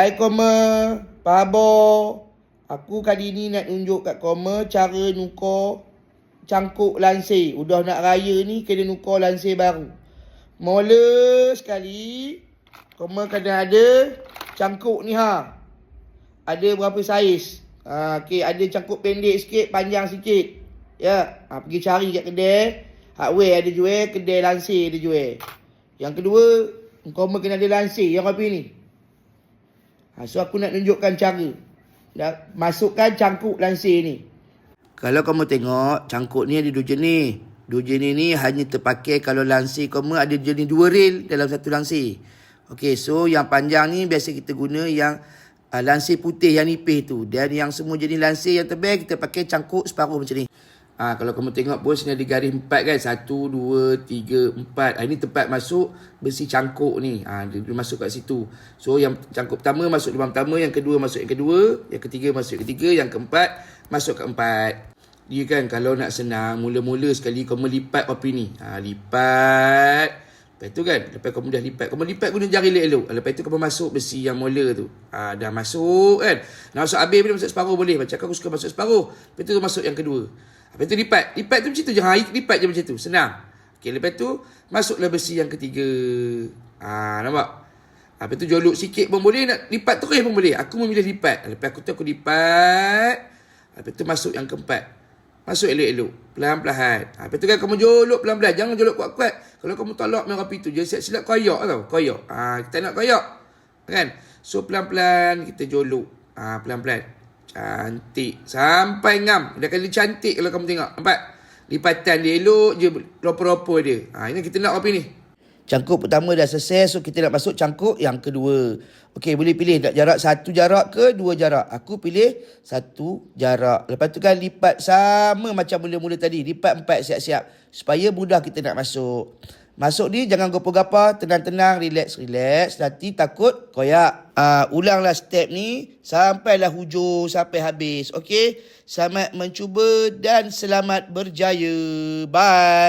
Hai Koma, Pak Abo. Aku kali ni nak tunjuk kat Koma cara nukar cangkuk lansir. Udah nak raya ni kena nukar lansir baru. Mula sekali, Koma kena ada cangkuk ni ha. Ada berapa saiz? Ha, okay, ada cangkuk pendek sikit, panjang sikit. Ya, ha, pergi cari kat kedai. Hardware ada jual, kedai lansir ada jual. Yang kedua, Koma kena ada lansir yang api ni. Ha, so aku nak tunjukkan cara. Nak masukkan cangkuk lansir ni. Kalau kamu tengok, cangkuk ni ada dua jenis. Dua jenis ni hanya terpakai kalau lansir kamu ada jenis dua rel dalam satu lansir. Okey, so yang panjang ni biasa kita guna yang uh, lansir putih yang nipis tu. Dan yang semua jenis lansir yang tebal kita pakai cangkuk separuh macam ni. Ha, kalau kamu tengok pun sini ada garis empat kan. Satu, dua, tiga, empat. Ha, ini tempat masuk besi cangkuk ni. Ha, dia, dia masuk kat situ. So yang cangkuk pertama masuk lubang pertama. Yang kedua masuk yang kedua. Yang ketiga masuk yang ketiga. Yang keempat masuk ke empat. Dia kan kalau nak senang. Mula-mula sekali kamu lipat papi ni. Ha, lipat. Lepas tu kan. Lepas kamu dah lipat. Kamu lipat guna jari elok-elok. Lepas tu kamu masuk besi yang mula tu. Ha, dah masuk kan. Nak masuk habis boleh masuk separuh boleh. Macam aku suka masuk separuh. Lepas tu masuk yang kedua. Lepas tu lipat. Lipat tu macam tu je. Ha, lipat je macam tu. Senang. Okay, lepas tu masuklah besi yang ketiga. Ha, nampak? Lepas tu jolok sikit pun boleh. Nak lipat terus pun boleh. Aku memilih lipat. Lepas aku tu aku lipat. Lepas tu masuk yang keempat. Masuk elok-elok. Pelan-pelan. Ha, lepas tu kan kamu jolok pelan-pelan. Jangan jolok kuat-kuat. Kalau kamu tolak merah api tu. Jadi silap-silap koyak tau. Koyak. Ha, kita nak koyak. Kan? So pelan-pelan kita jolok. Ha, pelan-pelan. Cantik. Sampai ngam. Dah kali cantik kalau kamu tengok. Nampak? Lipatan dia elok je. Ropa-ropa dia. Ha, ini kita nak api ni. Cangkuk pertama dah selesai. So kita nak masuk cangkuk yang kedua. Okey boleh pilih nak jarak satu jarak ke dua jarak. Aku pilih satu jarak. Lepas tu kan lipat sama macam mula-mula tadi. Lipat empat siap-siap. Supaya mudah kita nak masuk. Masuk ni jangan gopoh-gapa, tenang-tenang, relax, relax. Nanti takut koyak. Uh, ulanglah step ni sampailah hujung, sampai habis. Okey? Selamat mencuba dan selamat berjaya. Bye.